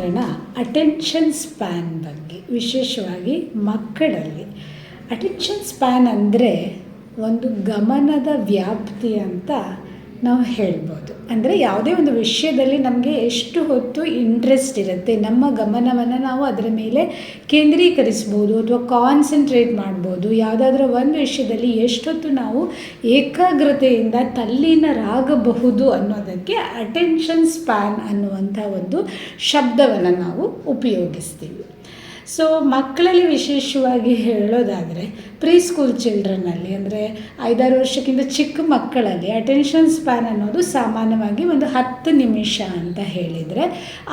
ನಾವು ಮಾತನಾಡೋಣ attention span ಬಗ್ಗೆ ವಿಶೇಷವಾಗಿ ಮಕ್ಕಳಲ್ಲಿ. ಅಟೆನ್ಷನ್ ಸ್ಪ್ಯಾನ್ ಅಂದರೆ ಒಂದು ಗಮನದ ವ್ಯಾಪ್ತಿ ಅಂತ ನಾವು ಹೇಳ್ಬೋದು. ಅಂದರೆ ಯಾವುದೇ ಒಂದು ವಿಷಯದಲ್ಲಿ ನಮಗೆ ಎಷ್ಟು ಹೊತ್ತು ಇಂಟ್ರೆಸ್ಟ್ ಇರುತ್ತೆ, ನಮ್ಮ ಗಮನವನ್ನು ನಾವು ಅದರ ಮೇಲೆ ಕೇಂದ್ರೀಕರಿಸ್ಬೋದು ಅಥವಾ ಕಾನ್ಸಂಟ್ರೇಟ್ ಮಾಡ್ಬೋದು. ಯಾವುದಾದ್ರೂ ಒಂದು ವಿಷಯದಲ್ಲಿ ಎಷ್ಟೊತ್ತು ನಾವು ಏಕಾಗ್ರತೆಯಿಂದ ತಲ್ಲೀನರಾಗಬಹುದು ಅನ್ನೋದಕ್ಕೆ ಅಟೆನ್ಷನ್ ಸ್ಪ್ಯಾನ್ ಅನ್ನುವಂಥ ಒಂದು ಶಬ್ದವನ್ನು ನಾವು ಉಪಯೋಗಿಸ್ತೀವಿ. ಸೊ ಮಕ್ಕಳಲ್ಲಿ ವಿಶೇಷವಾಗಿ ಹೇಳೋದಾದರೆ ಪ್ರೀ ಸ್ಕೂಲ್ ಚಿಲ್ಡ್ರನ್ನಲ್ಲಿ ಅಂದರೆ ಐದಾರು ವರ್ಷಕ್ಕಿಂತ ಚಿಕ್ಕ ಮಕ್ಕಳಲ್ಲಿ ಅಟೆನ್ಷನ್ ಸ್ಪ್ಯಾನ್ ಅನ್ನೋದು ಸಾಮಾನ್ಯವಾಗಿ ಒಂದು ಹತ್ತು ನಿಮಿಷ ಅಂತ ಹೇಳಿದರೆ,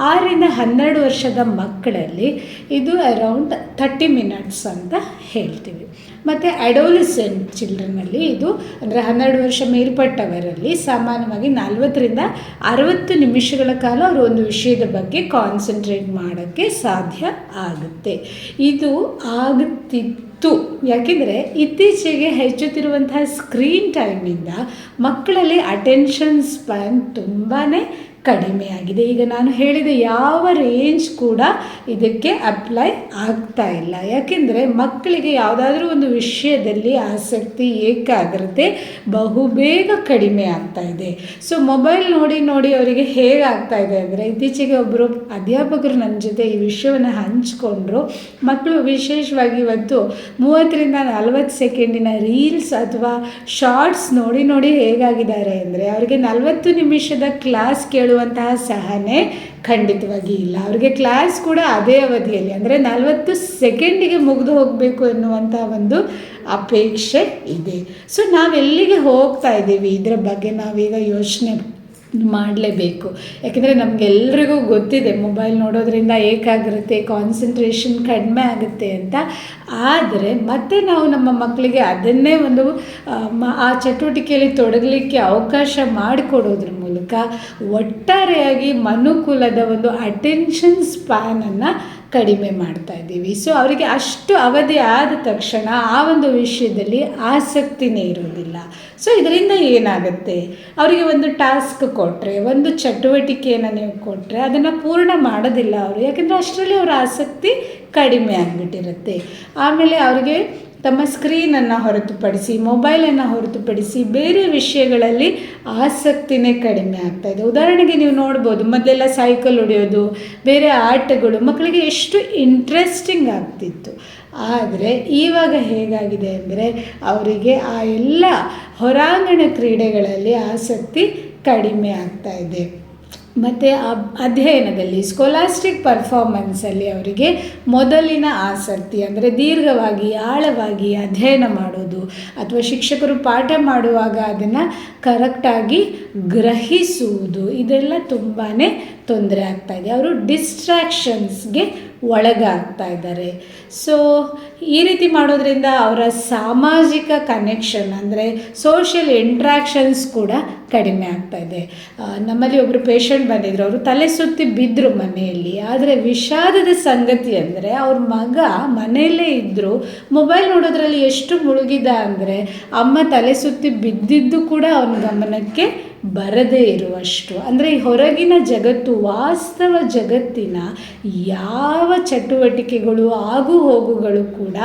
ಆರರಿಂದ ಹನ್ನೆರಡು ವರ್ಷದ ಮಕ್ಕಳಲ್ಲಿ ಇದು ಅರೌಂಡ್ ಥರ್ಟಿ ಮಿನಿಟ್ಸ್ ಅಂತ ಹೇಳ್ತೀವಿ. ಮತ್ತು ಅಡೋಲಿಸೆಂಟ್ ಚಿಲ್ಡ್ರನ್ನಲ್ಲಿ ಇದು ಅಂದರೆ ಹನ್ನೆರಡು ವರ್ಷ ಮೇಲ್ಪಟ್ಟವರಲ್ಲಿ ಸಾಮಾನ್ಯವಾಗಿ ನಲ್ವತ್ತರಿಂದ ಅರವತ್ತು ನಿಮಿಷಗಳ ಕಾಲ ಅವರು ಒಂದು ವಿಷಯದ ಬಗ್ಗೆ ಕಾನ್ಸಂಟ್ರೇಟ್ ಮಾಡೋಕ್ಕೆ ಸಾಧ್ಯ ಆಗುತ್ತೆ. ಇದು ಆಗುತ್ತಿತ್ತು ಯಾಕೆಂದರೆ ಇತ್ತೀಚೆಗೆ ಹೆಚ್ಚುತ್ತಿರುವಂತಹ ಸ್ಕ್ರೀನ್ ಟೈಮ್ನಿಂದ ಮಕ್ಕಳಲ್ಲಿ ಅಟೆನ್ಷನ್ ಸ್ಪ್ಯಾನ್ ತುಂಬಾ ಕಡಿಮೆಯಾಗಿದೆ. ಈಗ ನಾನು ಹೇಳಿದ ಯಾವ ರೇಂಜ್ ಕೂಡ ಇದಕ್ಕೆ ಅಪ್ಲೈ ಆಗ್ತಾ ಇಲ್ಲ. ಯಾಕೆಂದರೆ ಮಕ್ಕಳಿಗೆ ಯಾವುದಾದ್ರೂ ಒಂದು ವಿಷಯದಲ್ಲಿ ಆಸಕ್ತಿ, ಏಕಾಗ್ರತೆ ಬಹುಬೇಗ ಕಡಿಮೆ ಆಗ್ತಾ ಇದೆ. ಸೊ ಮೊಬೈಲ್ ನೋಡಿ ನೋಡಿ ಅವರಿಗೆ ಹೇಗಾಗ್ತಾ ಇದೆ ಅಂದರೆ ಇತ್ತೀಚೆಗೆ ಒಬ್ಬರು ಅಧ್ಯಾಪಕರು ನನ್ನ ಜೊತೆ ಈ ವಿಷಯವನ್ನು ಹಂಚಿಕೊಂಡ್ರು. ಮಕ್ಕಳು ವಿಶೇಷವಾಗಿ ಇವತ್ತು ಮೂವತ್ತರಿಂದ ನಲವತ್ತು ಸೆಕೆಂಡಿನ ರೀಲ್ಸ್ ಅಥವಾ ಶಾರ್ಟ್ಸ್ ನೋಡಿ ನೋಡಿ ಹೇಗಾಗಿದ್ದಾರೆ ಅಂದರೆ ಅವರಿಗೆ ನಲವತ್ತು ನಿಮಿಷದ ಕ್ಲಾಸ್ ಕೇಳುವಂತಹ ಸಹನೆ ಖಂಡಿತವಾಗಿ ಇಲ್ಲ. ಅವ್ರಿಗೆ ಕ್ಲಾಸ್ ಕೂಡ ಅದೇ ಅವಧಿಯಲ್ಲಿ, ಅಂದರೆ ನಲವತ್ತು ಸೆಕೆಂಡಿಗೆ ಮುಗಿದು ಹೋಗಬೇಕು ಎನ್ನುವಂಥ ಒಂದು ಅಪೇಕ್ಷೆ ಇದೆ. ಸೊ ನಾವೆಲ್ಲಿಗೆ ಹೋಗ್ತಾ ಇದ್ದೀವಿ? ಇದರ ಬಗ್ಗೆ ನಾವೀಗ ಯೋಚನೆ ಮಾಡಲೇಬೇಕು. ಯಾಕೆಂದರೆ ನಮಗೆಲ್ರಿಗೂ ಗೊತ್ತಿದೆ ಮೊಬೈಲ್ ನೋಡೋದ್ರಿಂದ ಏಕಾಗ್ರತೆ ಕಾನ್ಸಂಟ್ರೇಷನ್ ಕಡಿಮೆ ಆಗುತ್ತೆ ಅಂತ. ಆದರೆ ಮತ್ತೆ ನಾವು ನಮ್ಮ ಮಕ್ಕಳಿಗೆ ಅದನ್ನೇ ಒಂದು, ಆ ಚಟುವಟಿಕೆಯಲ್ಲಿ ತೊಡಗಲಿಕ್ಕೆ ಅವಕಾಶ ಮಾಡಿಕೊಡೋದ್ರ ಮೂಲಕ ಒಟ್ಟಾರೆಯಾಗಿ ಮನುಕುಲದ ಒಂದು ಅಟೆನ್ಷನ್ ಸ್ಪ್ಯಾನನ್ನು ಕಡಿಮೆ ಮಾಡ್ತಾ ಇದ್ದೀವಿ. ಸೊ ಅವರಿಗೆ ಅಷ್ಟು ಅವಧಿ ಆದ ತಕ್ಷಣ ಆ ಒಂದು ವಿಷಯದಲ್ಲಿ ಆಸಕ್ತಿನೇ ಇರೋದಿಲ್ಲ. ಸೊ ಇದರಿಂದ ಏನಾಗುತ್ತೆ? ಅವರಿಗೆ ಒಂದು ಟಾಸ್ಕ್ ಕೊಟ್ಟರೆ ಒಂದು ಚಟುವಟಿಕೆಯನ್ನು ನೀವು ಕೊಟ್ಟರೆ ಅದನ್ನು ಪೂರ್ಣ ಮಾಡೋದಿಲ್ಲ ಅವರು. ಯಾಕೆಂದರೆ ಅಷ್ಟರಲ್ಲಿ ಅವರ ಆಸಕ್ತಿ ಕಡಿಮೆ ಆಗಿಬಿಟ್ಟಿರುತ್ತೆ. ಆಮೇಲೆ ಅವರಿಗೆ ತಮ್ಮ ಸ್ಕ್ರೀನನ್ನು ಹೊರತುಪಡಿಸಿ, ಮೊಬೈಲನ್ನು ಹೊರತುಪಡಿಸಿ ಬೇರೆ ವಿಷಯಗಳಲ್ಲಿ ಆಸಕ್ತಿನೇ ಕಡಿಮೆ ಆಗ್ತಾಯಿದೆ ಉದಾಹರಣೆಗೆ ನೀವು ನೋಡ್ಬೋದು, ಮೊದಲೆಲ್ಲ ಸೈಕಲ್ ಹೊಡೆಯೋದು, ಬೇರೆ ಆಟಗಳು, ಮಕ್ಕಳಿಗೆ ಎಷ್ಟು ಇಂಟ್ರೆಸ್ಟಿಂಗ್ ಆಗ್ತಿತ್ತು. ಆದರೆ ಇವಾಗ ಹೇಗಾಗಿದೆ ಅಂದರೆ ಅವರಿಗೆ ಆ ಎಲ್ಲ ಹೊರಾಂಗಣ ಕ್ರೀಡೆಗಳಲ್ಲಿ ಆಸಕ್ತಿ ಕಡಿಮೆ ಆಗ್ತಾ ಇದೆ. ಮತ್ತು ಅಧ್ಯಯನದಲ್ಲಿ ಸ್ಕೊಲಾಸ್ಟಿಕ್ ಪರ್ಫಾರ್ಮೆನ್ಸಲ್ಲಿ ಅವರಿಗೆ ಮೊದಲಿನ ಆಸಕ್ತಿ, ಅಂದರೆ ದೀರ್ಘವಾಗಿ, ಆಳವಾಗಿ ಅಧ್ಯಯನ ಮಾಡೋದು, ಅಥವಾ ಶಿಕ್ಷಕರು ಪಾಠ ಮಾಡುವಾಗ ಅದನ್ನು ಕರೆಕ್ಟಾಗಿ ಗ್ರಹಿಸುವುದು, ಇದೆಲ್ಲ ತುಂಬಾ ತೊಂದರೆ ಆಗ್ತಾಯಿದೆ ಅವರು ಡಿಸ್ಟ್ರ್ಯಾಕ್ಷನ್ಸ್ಗೆ ಒಳಗಾಗ್ತಾ ಇದ್ದಾರೆ. ಸೊ ಈ ರೀತಿ ಮಾಡೋದ್ರಿಂದ ಅವರ ಸಾಮಾಜಿಕ ಕನೆಕ್ಷನ್ ಅಂದರೆ ಸೋಷಿಯಲ್ ಇಂಟ್ರ್ಯಾಕ್ಷನ್ಸ್ ಕೂಡ ಕಡಿಮೆ ಆಗ್ತಾ ಇದೆ. ನಮ್ಮಲ್ಲಿ ಒಬ್ಬರು ಪೇಷಂಟ್ ಬಂದಿದ್ದರು ಅವರು ತಲೆ ಸುತ್ತಿ ಬಿದ್ದರು ಮನೆಯಲ್ಲಿ, ಆದರೆ ವಿಷಾದದ ಸಂಗತಿ ಅಂದರೆ ಅವ್ರ ಮಗ ಮನೆಯಲ್ಲೇ ಇದ್ದರು ಮೊಬೈಲ್ ನೋಡೋದ್ರಲ್ಲಿ ಎಷ್ಟು ಮುಳುಗಿದ ಅಂದರೆ ಅಮ್ಮ ತಲೆ ಸುತ್ತಿ ಬಿದ್ದಿದ್ದು ಕೂಡ ಅವನ ಗಮನಕ್ಕೆ ಬರದೇ ಇರುವಷ್ಟು. ಅಂದರೆ ಈ ಹೊರಗಿನ ಜಗತ್ತು, ವಾಸ್ತವ ಜಗತ್ತಿನ ಯಾವ ಚಟುವಟಿಕೆಗಳು, ಆಗು ಹೋಗುಗಳು ಕೂಡ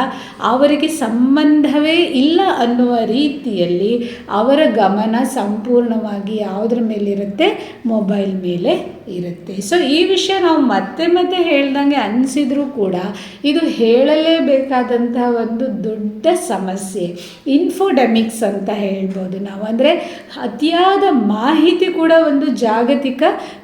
ಅವರಿಗೆ ಸಂಬಂಧವೇ ಇಲ್ಲ ಅನ್ನುವ ರೀತಿಯಲ್ಲಿ ಅವರ ಗಮನ ಸಂಪೂರ್ಣವಾಗಿ ಯಾವುದ್ರ ಮೇಲಿರುತ್ತೆ ಮೊಬೈಲ್ ಮೇಲೆ ಇರುತ್ತೆ. ಸೊ ಈ ವಿಷಯ ನಾವು ಮತ್ತೆ ಮತ್ತೆ ಹೇಳ್ದಂಗೆ ಅನಿಸಿದರೂ ಕೂಡ ಇದು ಹೇಳಲೇಬೇಕಾದಂತಹ ಒಂದು ದೊಡ್ಡ ಸಮಸ್ಯೆ. ಇನ್ಫೋಡೆಮಿಕ್ಸ್ ಅಂತ ಹೇಳ್ಬೋದು ನಾವು. ಅಂದರೆ ಅತಿಯಾದ ಮಾಹಿತಿ ಕೂಡ ಒಂದು ಜಾಗತಿಕ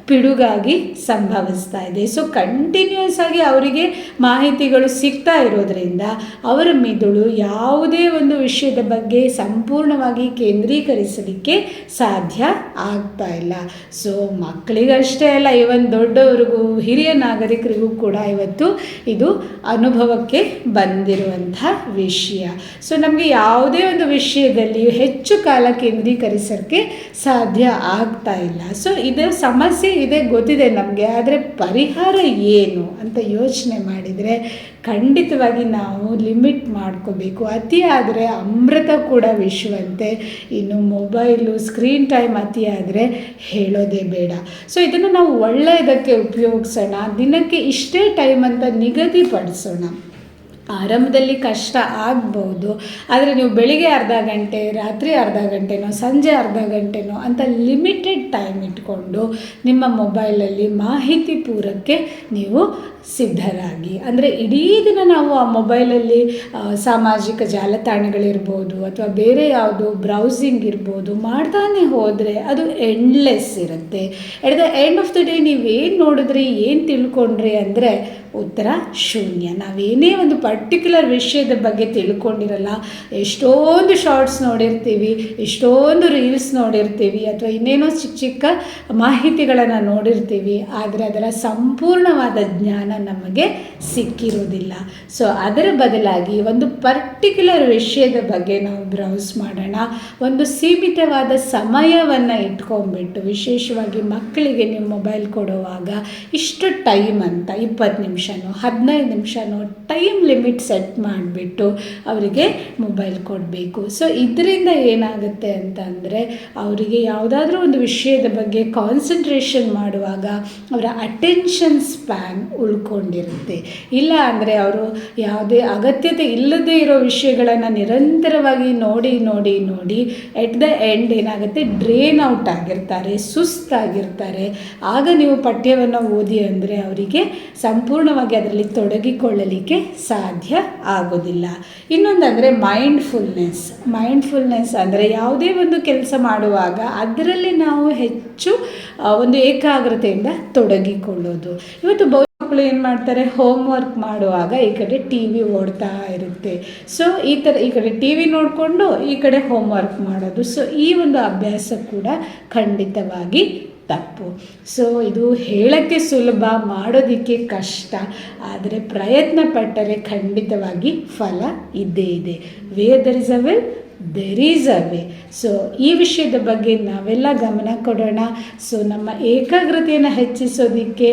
ಪಿಡುಗಾಗಿ ಸಂಭವಿಸ್ತಾ ಇದೆ. ಸೊ ಕಂಟಿನ್ಯೂಸ್ ಆಗಿ ಅವರಿಗೆ ಮಾಹಿತಿಗಳು ಸಿಗ್ತಾ ಇರೋದ್ರಿಂದ ಅವರ ಮಿದುಳು ಯಾವುದೇ ಒಂದು ವಿಷಯದ ಬಗ್ಗೆ ಸಂಪೂರ್ಣವಾಗಿ ಕೇಂದ್ರೀಕರಿಸಲಿಕ್ಕೆ ಸಾಧ್ಯ ಆಗ್ತಾ ಇಲ್ಲ. ಸೊ ಮಕ್ಕಳಿಗಷ್ಟೇ ಅಲ್ಲ ಇವನ್ ದೊಡ್ಡವರಿಗೂ, ಹಿರಿಯ ನಾಗರಿಕರಿಗೂ ಕೂಡ ಇವತ್ತು ಇದು ಅನುಭವಕ್ಕೆ ಬಂದಿರುವಂಥ ವಿಷಯ. ಸೊ ನಮಗೆ ಯಾವುದೇ ಒಂದು ವಿಷಯದಲ್ಲಿ ಹೆಚ್ಚು ಕಾಲ ಕೇಂದ್ರೀಕರಿಸೋಕ್ಕೆ ಸಾಧ್ಯ ಆಗ್ತಾ ಇಲ್ಲ. ಸೊ ಇದು ಸಮಸ್ಯೆ ಇದೆ, ಗೊತ್ತಿದೆ ನಮಗೆ, ಆದರೆ ಪರಿಹಾರ ಏನು ಅಂತ ಯೋಚನೆ ಮಾಡಿದರೆ ಖಂಡಿತವಾಗಿ ನಾವು ಲಿಮಿಟ್ ಮಾಡ್ಕೋಬೇಕು. ಅತಿ ಆದರೆ ಅಮೃತ ಕೂಡ ವಿಶ್ವಂತೆ. ಇನ್ನು ಮೊಬೈಲು, ಸ್ಕ್ರೀನ್ ಟೈಮ್ ಅತಿ ಆದರೆ ಹೇಳೋದೇ ಬೇಡ. ಸೊ ಇದನ್ನು ನಾವು ಒಳ್ಳೆಯದಕ್ಕೆ ಉಪಯೋಗಿಸೋಣ, ದಿನಕ್ಕೆ ಇಷ್ಟೇ ಟೈಮ್ ಅಂತ ನಿಗದಿಪಡಿಸೋಣ. ಆರಂಭದಲ್ಲಿ ಕಷ್ಟ ಆಗ್ಬೋದು, ಆದರೆ ನೀವು ಬೆಳಿಗ್ಗೆ ಅರ್ಧ ಗಂಟೆ, ರಾತ್ರಿ ಅರ್ಧ ಗಂಟೆನೋ, ಸಂಜೆ ಅರ್ಧ ಗಂಟೆನೋ ಅಂತ ಲಿಮಿಟೆಡ್ ಟೈಮ್ ಇಟ್ಕೊಂಡು ನಿಮ್ಮ ಮೊಬೈಲಲ್ಲಿ ಮಾಹಿತಿ ಪೂರಕ್ಕೆ ನೀವು ಸಿದ್ಧರಾಗಿ. ಅಂದರೆ ಇಡೀ ದಿನ ನಾವು ಆ ಮೊಬೈಲಲ್ಲಿ ಸಾಮಾಜಿಕ ಜಾಲತಾಣಗಳಿರ್ಬೋದು ಅಥವಾ ಬೇರೆ ಯಾವುದು ಬ್ರೌಸಿಂಗ್ ಇರ್ಬೋದು ಮಾಡ್ತಾನೆ ಹೋದರೆ ಅದು ಎಂಡ್ಲೆಸ್ ಇರುತ್ತೆ. At the end of the day ನೀವೇನು ನೋಡಿದ್ರಿ, ಏನು ತಿಳ್ಕೊಂಡ್ರಿ ಅಂದರೆ ಉತ್ತರ ಶೂನ್ಯ. ನಾವೇನೇ ಒಂದು ಪರ್ಟಿಕ್ಯುಲರ್ ವಿಷಯದ ಬಗ್ಗೆ ತಿಳ್ಕೊಂಡಿರಲ್ಲ, ಎಷ್ಟೊಂದು ಶಾರ್ಟ್ಸ್ ನೋಡಿರ್ತೀವಿ, ಎಷ್ಟೊಂದು ರೀಲ್ಸ್ ನೋಡಿರ್ತೀವಿ, ಅಥವಾ ಇನ್ನೇನೋ ಚಿಕ್ಕ ಚಿಕ್ಕ ಮಾಹಿತಿಗಳನ್ನು ನೋಡಿರ್ತೀವಿ, ಆದರೆ ಅದರ ಸಂಪೂರ್ಣವಾದ ಜ್ಞಾನ ನಮಗೆ ಸಿಕ್ಕಿರೋದಿಲ್ಲ. ಸೊ ಅದರ ಬದಲಾಗಿ ಒಂದು ಪರ್ಟಿಕ್ಯುಲರ್ ವಿಷಯದ ಬಗ್ಗೆ ನಾವು ಬ್ರೌಸ್ ಮಾಡೋಣ. ಒಂದು ಸೀಮಿತವಾದ ಸಮಯವನ್ನು ಇಟ್ಕೊಂಡ್ಬಿಟ್ಟು, ವಿಶೇಷವಾಗಿ ಮಕ್ಕಳಿಗೆ ನೀವು ಮೊಬೈಲ್ ಕೊಡುವಾಗ ಇಷ್ಟು ಟೈಮ್ ಅಂತ, ಇಪ್ಪತ್ತು ನಿಮಿಷನೋ, ಹದಿನೈದು ನಿಮಿಷನೋ ಟೈಮ್ ಲಿಮಿಟ್ ಸೆಟ್ ಮಾಡಿಬಿಟ್ಟು ಅವರಿಗೆ ಮೊಬೈಲ್ ಕೊಡಬೇಕು. ಸೊ ಇದರಿಂದ ಏನಾಗುತ್ತೆ ಅಂತಂದರೆ ಅವರಿಗೆ ಯಾವುದಾದ್ರೂ ಒಂದು ವಿಷಯದ ಬಗ್ಗೆ ಕಾನ್ಸಂಟ್ರೇಷನ್ ಮಾಡುವಾಗ ಅವರ ಅಟೆನ್ಷನ್ ಸ್ಪ್ಯಾನ್ ಉಳ್ಕೊಂಡಿರುತ್ತೆ. ಇಲ್ಲ ಅಂದರೆ ಅವರು ಯಾವುದೇ ಅಗತ್ಯತೆ ಇಲ್ಲದೇ ಇರೋ ವಿಷಯಗಳನ್ನು ನಿರಂತರವಾಗಿ ನೋಡಿ ನೋಡಿ ನೋಡಿ ಎಟ್ ದ ಎಂಡ್ ಏನಾಗುತ್ತೆ? ಡ್ರೇನ್ ಔಟ್ ಆಗಿರ್ತಾರೆ, ಸುಸ್ತಾಗಿರ್ತಾರೆ. ಆಗ ನೀವು ಪಠ್ಯವನ್ನು ಓದಿ ಅಂದರೆ ಅವರಿಗೆ ಸಂಪೂರ್ಣವಾಗಿ ಅದರಲ್ಲಿ ತೊಡಗಿಕೊಳ್ಳಲಿಕ್ಕೆ ಸಾಧ್ಯ. ಆಗೋದಿಲ್ಲ. ಇನ್ನೊಂದಂದರೆ ಮೈಂಡ್ಫುಲ್ನೆಸ್ ಮೈಂಡ್ಫುಲ್ನೆಸ್ ಅಂದರೆ ಯಾವುದೇ ಒಂದು ಕೆಲಸ ಮಾಡುವಾಗ ಅದರಲ್ಲಿ ನಾವು ಹೆಚ್ಚು ಒಂದು ಏಕಾಗ್ರತೆಯಿಂದ ತೊಡಗಿಕೊಳ್ಳೋದು. ಇವತ್ತು ಬಹು ಮಕ್ಕಳು ಏನು ಮಾಡ್ತಾರೆ? ಹೋಮ್ವರ್ಕ್ ಮಾಡುವಾಗ ಈ ಕಡೆ ಟಿ ವಿ ಓಡ್ತಾ ಇರುತ್ತೆ. ಸೊ ಈ ಥರ ಈ ಕಡೆ ಟಿ ವಿ ನೋಡಿಕೊಂಡು ಈ ಕಡೆ ಹೋಮ್ವರ್ಕ್ ಮಾಡೋದು. ಸೊ ಈ ಒಂದು ಅಭ್ಯಾಸ ಕೂಡ ಖಂಡಿತವಾಗಿ ತಪ್ಪು. ಸೊ ಇದು ಹೇಳೋಕ್ಕೆ ಸುಲಭ, ಮಾಡೋದಕ್ಕೆ ಕಷ್ಟ, ಆದರೆ ಪ್ರಯತ್ನ ಪಟ್ಟರೆ ಖಂಡಿತವಾಗಿ ಫಲ ಇದ್ದೇ ಇದೆ. Way there is a will there is a way so ಈ ವಿಷಯದ ಬಗ್ಗೆ ನಾವೆಲ್ಲ ಗಮನ ಕೊಡೋಣ. ಸೊ ನಮ್ಮ ಏಕಾಗ್ರತೆಯನ್ನು ಹೆಚ್ಚಿಸೋದಕ್ಕೆ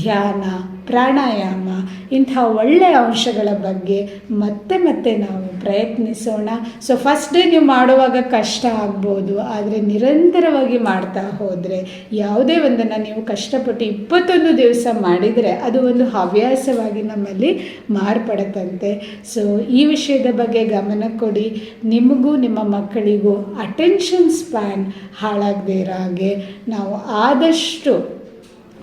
ಧ್ಯಾನ. ಪ್ರಾಣಾಯಾಮ ಇಂತಹ ಒಳ್ಳೆಯ ಅಂಶಗಳ ಬಗ್ಗೆ ಮತ್ತೆ ಮತ್ತೆ ನಾವು ಪ್ರಯತ್ನಿಸೋಣ. ಸೊ ಫಸ್ಟ್ ಡೇ ನೀವು ಮಾಡುವಾಗ ಕಷ್ಟ ಆಗ್ಬೋದು, ಆದರೆ ನಿರಂತರವಾಗಿ ಮಾಡ್ತಾ ಹೋದರೆ, ಯಾವುದೇ ಒಂದನ್ನು ನೀವು ಕಷ್ಟಪಟ್ಟು ಇಪ್ಪತ್ತೊಂದು ದಿವಸ ಮಾಡಿದರೆ ಅದು ಒಂದು ಹವ್ಯಾಸವಾಗಿ ನಮ್ಮಲ್ಲಿ ಮಾರ್ಪಡತಂತೆ ಸೊ ಈ ವಿಷಯದ ಬಗ್ಗೆ ಗಮನ ಕೊಡಿ. ನಿಮಗೂ ನಿಮ್ಮ ಮಕ್ಕಳಿಗೂ ಅಟೆನ್ಷನ್ ಸ್ಪ್ಯಾನ್ ಹಾಳಾಗದೇ ಇರೋ ಹಾಗೆ ನಾವು ಆದಷ್ಟು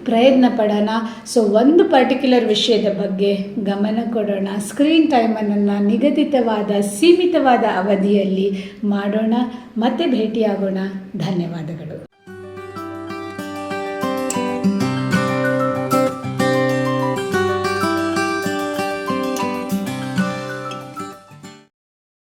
ಪ್ರಯತ್ನ ಪಡೋಣ. ಸೊ ಒಂದು ಪರ್ಟಿಕ್ಯುಲರ್ ವಿಷಯದ ಬಗ್ಗೆ ಗಮನ ಕೊಡೋಣ. ಸ್ಕ್ರೀನ್ ಟೈಮನ್ನು ನಿಗದಿತವಾದ, ಸೀಮಿತವಾದ ಅವಧಿಯಲ್ಲಿ ಮಾಡೋಣ. ಮತ್ತೆ ಭೇಟಿಯಾಗೋಣ. ಧನ್ಯವಾದಗಳು.